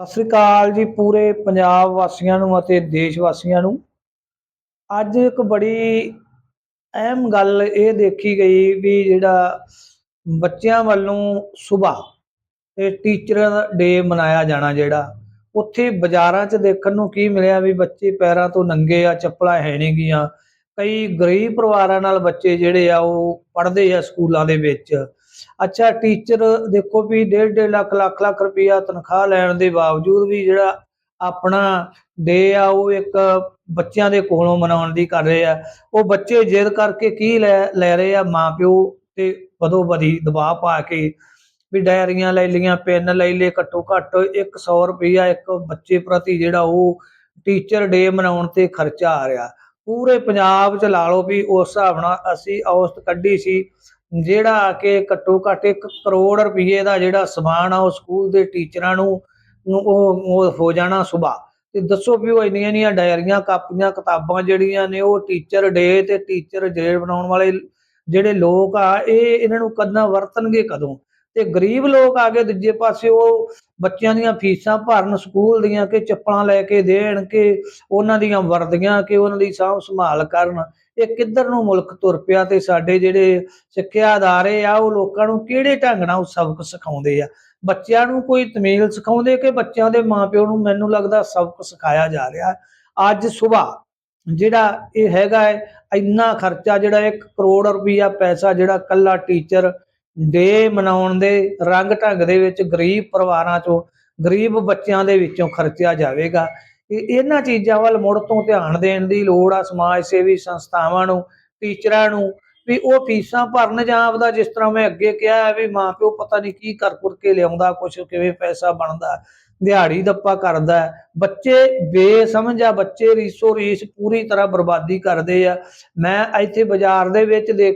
ਸਤਿ ਸ੍ਰੀ ਅਕਾਲ ਜੀ ਪੂਰੇ ਪੰਜਾਬ ਵਾਸੀਆਂ ਨੂੰ ਅਤੇ ਦੇਸ਼ ਵਾਸੀਆਂ ਨੂੰ। ਅੱਜ ਇੱਕ ਬੜੀ ਅਹਿਮ ਗੱਲ ਇਹ ਦੇਖੀ ਗਈ ਵੀ ਜਿਹੜਾ ਬੱਚਿਆਂ ਵੱਲੋਂ ਸਵੇਰ ਤੇ ਟੀਚਰ ਡੇ ਮਨਾਇਆ ਜਾਣਾ ਜਿਹੜਾ, ਉੱਥੇ ਬਾਜ਼ਾਰਾਂ 'ਚ ਦੇਖਣ ਨੂੰ ਕੀ ਮਿਲਿਆ ਵੀ ਬੱਚੇ ਪੈਰਾਂ ਤੋਂ ਨੰਗੇ ਆ, ਚੱਪਲਾਂ ਹੈ ਨਹੀਂ ਗੀਆਂ। ਕਈ ਗਰੀਬ ਪਰਿਵਾਰਾਂ ਨਾਲ ਬੱਚੇ ਜਿਹੜੇ ਆ ਉਹ ਪੜ੍ਹਦੇ ਆ ਸਕੂਲਾਂ ਦੇ ਵਿੱਚ। ਅੱਛਾ ਟੀਚਰ ਦੇਖੋ ਵੀ 1.5 ਲੱਖ ਲੱਖ ਲੱਖ ਰੁਪਇਆ ਤਨਖਾਹ ਲੈਣ ਦੇ ਬਾਵਜੂਦ ਵੀ ਜਿਹੜਾ ਆਪਣਾ ਡੇ ਆ, ਉਹ ਇੱਕ ਬੱਚਿਆਂ ਦੇ ਕੋਲੋਂ ਮਨਾਉਣ ਦੀ ਕਰ ਰਹੇ ਆ। ਉਹ ਬੱਚੇ ਜਿੱਦ ਕਰਕੇ ਕੀ ਲੈ ਲੈ ਰਹੇ ਆ? ਮਾਪਿਓ ਤੇ ਵਧੋ ਬਦੀ ਦਬਾਅ ਪਾ ਕੇ ਵੀ ਡਾਇਰੀਆਂ ਲੈ ਲਈਆਂ, ਪੈਨ ਲੈ ਲਏ, ਘੱਟੋ ਘੱਟ 100 ਰੁਪਇਆ ਇੱਕ ਬੱਚੇ ਪ੍ਰਤੀ ਜਿਹੜਾ ਉਹ ਟੀਚਰ ਡੇ ਮਨਾਉਣ ਤੇ ਖਰਚਾ ਆ ਰਿਹਾ। ਪੂਰੇ ਪੰਜਾਬ 'ਚ ਲਾ ਲਓ ਵੀ ਉਸ ਹਿਸਾਬ ਨਾਲ ਅਸੀਂ ਔਸਤ ਕੱਢੀ ਸੀ। ਜਿਹੜਾ ਕਿ ਘੱਟੋ ਘੱਟ 1 ਕਰੋੜ ਰੁਪਏ ਦਾ ਜਿਹੜਾ ਸਮਾਨ ਆ, ਉਹ ਸਕੂਲ ਦੇ ਟੀਚਰਾਂ ਨੂੰ ਨੂੰ ਉਹ ਹੋ ਜਾਣਾ ਸੁਭਾ ਤੇ ਦੱਸੋ ਵੀ ਉਹ ਇੰਨੀਆਂ ਇੰਨੀਆਂ ਡਾਇਰੀਆਂ, ਕਾਪੀਆਂ, ਕਿਤਾਬਾਂ ਜਿਹੜੀਆਂ ਨੇ, ਉਹ ਟੀਚਰ ਡੇ ਤੇ ਟੀਚਰ ਡੇ ਬਣਾਉਣ ਵਾਲੇ ਜਿਹੜੇ ਲੋਕ ਆ, ਇਹ ਇਹਨਾਂ ਨੂੰ ਕਦਾਂ ਵਰਤਣਗੇ ਕਦੋਂ? ਤੇ ਗਰੀਬ ਲੋਕ ਆ ਗਏ ਦੂਜੇ ਪਾਸੇ, ਉਹ ਬੱਚਿਆਂ ਦੀਆਂ ਫੀਸਾਂ ਭਰਨ ਸਕੂਲ ਦੀਆਂ ਕਿ ਚੱਪਲਾਂ ਲੈ ਕੇ ਦੇਣ ਕਿ ਉਹਨਾਂ ਦੀਆਂ ਵਰਦੀਆਂ ਕਿ ਉਹਨਾਂ ਦੀ ਸਾਂਭ ਸੰਭਾਲ ਕਰਨ। ਇਹ ਕਿੱਧਰ ਨੂੰ ਮੁਲਕ ਤੁਰ ਪਿਆ ਤੇ ਸਾਡੇ ਜਿਹੜੇ ਸਿੱਖਿਆ ਅਦਾਰੇ ਆ, ਉਹ ਲੋਕਾਂ ਨੂੰ ਕਿਹੜੇ ਢੰਗ ਨਾਲ ਉਹ ਸਬਕ ਸਿਖਾਉਂਦੇ ਆ? ਬੱਚਿਆਂ ਨੂੰ ਕੋਈ ਤਮੀਲ ਸਿਖਾਉਂਦੇ ਕਿ ਬੱਚਿਆਂ ਦੇ ਮਾਪਿਓ ਨੂੰ ਮੈਨੂੰ ਲੱਗਦਾ ਸਬਕ ਸਿਖਾਇਆ ਜਾ ਰਿਹਾ? ਅੱਜ ਸਵੇਰ ਜਿਹੜਾ ਇਹ ਹੈਗਾ ਹੈ, ਇੰਨਾ ਖਰਚਾ ਜਿਹੜਾ 1 ਕਰੋੜ ਰੁਪਈਆ ਪੈਸਾ ਜਿਹੜਾ ਕੱਲਾ ਟੀਚਰ ਡੇ ਮਨਾਉਣ ਦੇ ਰੰਗ ਢੰਗ ਦੇ ਵਿੱਚ ਗਰੀਬ ਪਰਿਵਾਰਾਂ ਚੋਂ, ਗਰੀਬ ਬੱਚਿਆਂ ਦੇ ਵਿੱਚੋਂ ਖਰਚਿਆ ਜਾਵੇਗਾ। ਇਹਨਾਂ ਚੀਜ਼ਾਂ ਵੱਲ ਮੁੜ ਤੋਂ ਧਿਆਨ ਦੇਣ ਦੀ ਲੋੜ ਆ ਸਮਾਜ ਸੇਵੀ ਸੰਸਥਾਵਾਂ ਨੂੰ, ਟੀਚਰਾਂ ਨੂੰ, ਵੀ ਉਹ ਫੀਸਾਂ ਭਰਨ ਜਾਂ ਆਪਦਾ ਜਿਸ ਤਰ੍ਹਾਂ ਮੈਂ ਅੱਗੇ ਕਿਹਾ ਵੀ ਮਾਂ ਪਿਓ ਪਤਾ ਨਹੀਂ ਕੀ ਕਰ ਕੁਰ ਕੇ ਲਿਆਉਂਦਾ, ਕੁਛ ਕਿਵੇਂ ਪੈਸਾ ਬਣਦਾ, ਦਿਹਾੜੀ ਦੱਪਾ ਕਰਦਾ ਬੱਚੇ ਬੇਸਮਝ ਆ, ਬੱਚੇ ਰੀਸੋ ਰੀਸ ਪੂਰੀ ਤਰ੍ਹਾਂ ਬਰਬਾਦੀ ਕਰਦੇ ਆ। ਮੈਂ ਇੱਥੇ ਬਾਜ਼ਾਰ ਦੇ ਵਿੱਚ ਦੇਖ